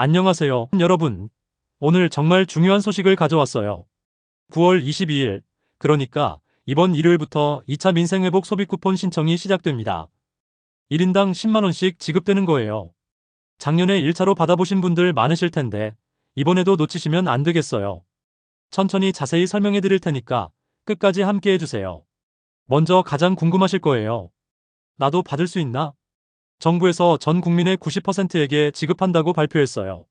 안녕하세요, 여러분. 오늘 정말 중요한 소식을 가져왔어요. 9월 22일, 그러니까 이번 일요일부터 2차 민생회복 소비 쿠폰 신청이 시작됩니다. 1인당 10만원씩 지급되는 거예요. 작년에 1차로 받아보신 분들 많으실 텐데, 이번에도 놓치시면 안 되겠어요. 천천히 자세히 설명해 드릴 테니까 끝까지 함께 해주세요. 먼저 가장 궁금하실 거예요. 나도 받을 수 있나? 정부에서 전 국민의 90%에게 지급한다고 발표했어요.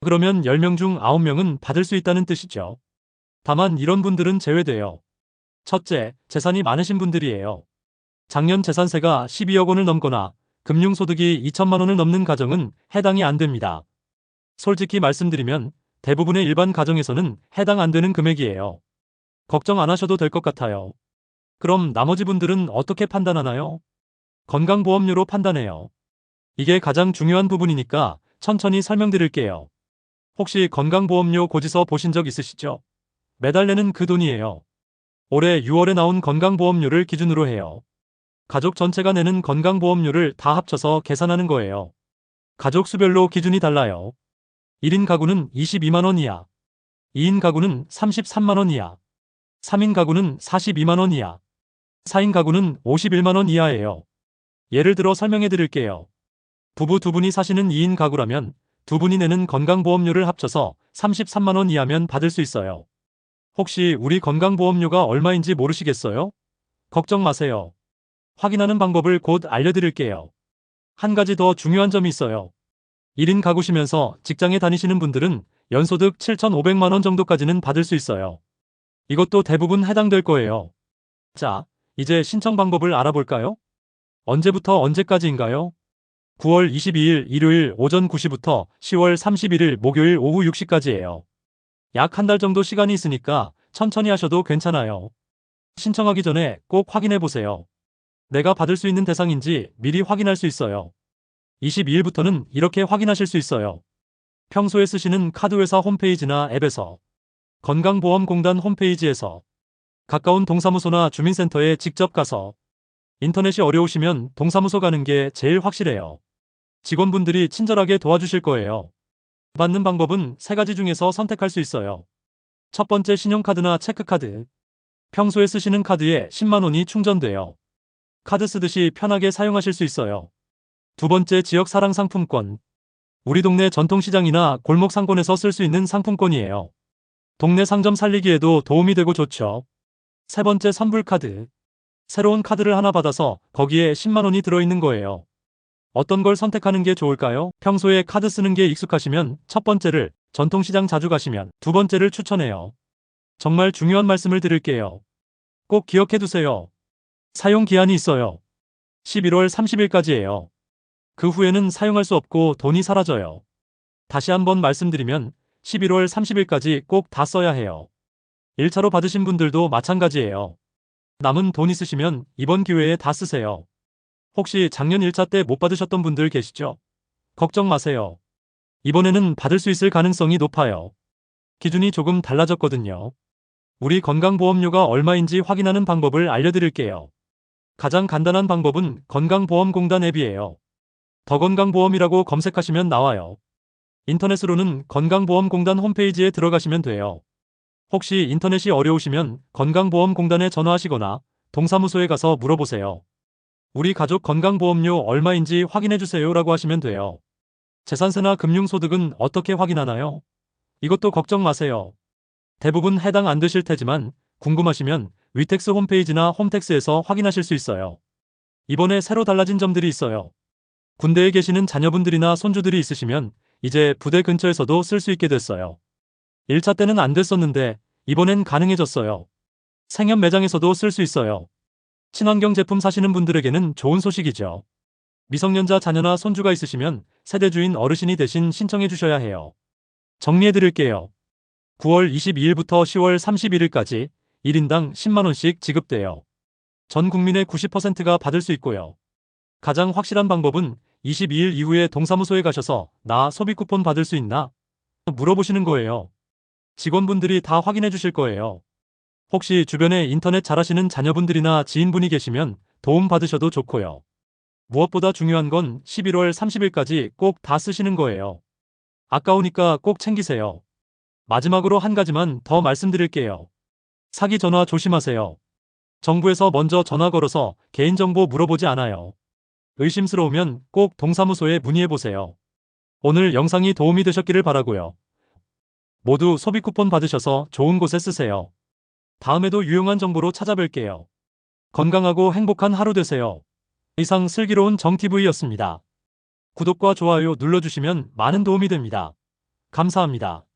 그러면 10명 중 9명은 받을 수 있다는 뜻이죠. 다만 이런 분들은 제외돼요. 첫째, 재산이 많으신 분들이에요. 작년 재산세가 12억 원을 넘거나 금융소득이 2천만 원을 넘는 가정은 해당이 안 됩니다. 솔직히 말씀드리면 대부분의 일반 가정에서는 해당 안 되는 금액이에요. 걱정 안 하셔도 될 것 같아요. 그럼 나머지 분들은 어떻게 판단하나요? 건강보험료로 판단해요. 이게 가장 중요한 부분이니까 천천히 설명드릴게요. 혹시 건강보험료 고지서 보신 적 있으시죠? 매달 내는 그 돈이에요. 올해 6월에 나온 건강보험료를 기준으로 해요. 가족 전체가 내는 건강보험료를 다 합쳐서 계산하는 거예요. 가족 수별로 기준이 달라요. 1인 가구는 22만원 이하, 2인 가구는 33만원 이하, 3인 가구는 42만원 이하, 4인 가구는 51만원 이하예요. 예를 들어 설명해 드릴게요. 부부 두 분이 사시는 2인 가구라면 두 분이 내는 건강보험료를 합쳐서 33만원 이하면 받을 수 있어요. 혹시 우리 건강보험료가 얼마인지 모르시겠어요? 걱정 마세요. 확인하는 방법을 곧 알려드릴게요. 한 가지 더 중요한 점이 있어요. 1인 가구시면서 직장에 다니시는 분들은 연소득 7,500만원 정도까지는 받을 수 있어요. 이것도 대부분 해당될 거예요. 자, 이제 신청 방법을 알아볼까요? 언제부터 언제까지인가요? 9월 22일 일요일 오전 9시부터 10월 31일 목요일 오후 6시까지예요. 약 한 달 정도 시간이 있으니까 천천히 하셔도 괜찮아요. 신청하기 전에 꼭 확인해 보세요. 내가 받을 수 있는 대상인지 미리 확인할 수 있어요. 22일부터는 이렇게 확인하실 수 있어요. 평소에 쓰시는 카드회사 홈페이지나 앱에서, 건강보험공단 홈페이지에서, 가까운 동사무소나 주민센터에 직접 가서, 인터넷이 어려우시면 동사무소 가는 게 제일 확실해요. 직원분들이 친절하게 도와주실 거예요. 받는 방법은 세 가지 중에서 선택할 수 있어요. 첫 번째 신용카드나 체크카드. 평소에 쓰시는 카드에 10만원이 충전돼요. 카드 쓰듯이 편하게 사용하실 수 있어요. 두 번째 지역 사랑 상품권. 우리 동네 전통시장이나 골목 상권에서 쓸 수 있는 상품권이에요. 동네 상점 살리기에도 도움이 되고 좋죠. 세 번째 선불카드. 새로운 카드를 하나 받아서 거기에 10만원이 들어있는 거예요. 어떤 걸 선택하는 게 좋을까요? 평소에 카드 쓰는 게 익숙하시면 첫 번째를, 전통시장 자주 가시면 두 번째를 추천해요. 정말 중요한 말씀을 드릴게요. 꼭 기억해 두세요. 사용 기한이 있어요. 11월 30일까지예요. 그 후에는 사용할 수 없고 돈이 사라져요. 다시 한번 말씀드리면 11월 30일까지 꼭 다 써야 해요. 1차로 받으신 분들도 마찬가지예요. 남은 돈 있으시면 이번 기회에 다 쓰세요. 혹시 작년 1차 때 못 받으셨던 분들 계시죠? 걱정 마세요. 이번에는 받을 수 있을 가능성이 높아요. 기준이 조금 달라졌거든요. 우리 건강보험료가 얼마인지 확인하는 방법을 알려드릴게요. 가장 간단한 방법은 건강보험공단 앱이에요. 더건강보험이라고 검색하시면 나와요. 인터넷으로는 건강보험공단 홈페이지에 들어가시면 돼요. 혹시 인터넷이 어려우시면 건강보험공단에 전화하시거나 동사무소에 가서 물어보세요. 우리 가족 건강보험료 얼마인지 확인해주세요 라고 하시면 돼요. 재산세나 금융소득은 어떻게 확인하나요? 이것도 걱정 마세요. 대부분 해당 안 되실 테지만 궁금하시면 위텍스 홈페이지나 홈택스에서 확인하실 수 있어요. 이번에 새로 달라진 점들이 있어요. 군대에 계시는 자녀분들이나 손주들이 있으시면 이제 부대 근처에서도 쓸 수 있게 됐어요. 1차 때는 안 됐었는데 이번엔 가능해졌어요. 생협 매장에서도 쓸 수 있어요. 친환경 제품 사시는 분들에게는 좋은 소식이죠. 미성년자 자녀나 손주가 있으시면 세대주인 어르신이 대신 신청해 주셔야 해요. 정리해 드릴게요. 9월 22일부터 10월 31일까지 1인당 10만원씩 지급돼요. 전 국민의 90%가 받을 수 있고요. 가장 확실한 방법은 22일 이후에 동사무소에 가셔서 나 소비 쿠폰 받을 수 있나? 물어보시는 거예요. 직원분들이 다 확인해 주실 거예요. 혹시 주변에 인터넷 잘하시는 자녀분들이나 지인분이 계시면 도움 받으셔도 좋고요. 무엇보다 중요한 건 11월 30일까지 꼭 다 쓰시는 거예요. 아까우니까 꼭 챙기세요. 마지막으로 한 가지만 더 말씀드릴게요. 사기 전화 조심하세요. 정부에서 먼저 전화 걸어서 개인정보 물어보지 않아요. 의심스러우면 꼭 동사무소에 문의해보세요. 오늘 영상이 도움이 되셨기를 바라고요. 모두 소비 쿠폰 받으셔서 좋은 곳에 쓰세요. 다음에도 유용한 정보로 찾아뵐게요. 건강하고 행복한 하루 되세요. 이상 슬기로운 정TV였습니다. 구독과 좋아요 눌러주시면 많은 도움이 됩니다. 감사합니다.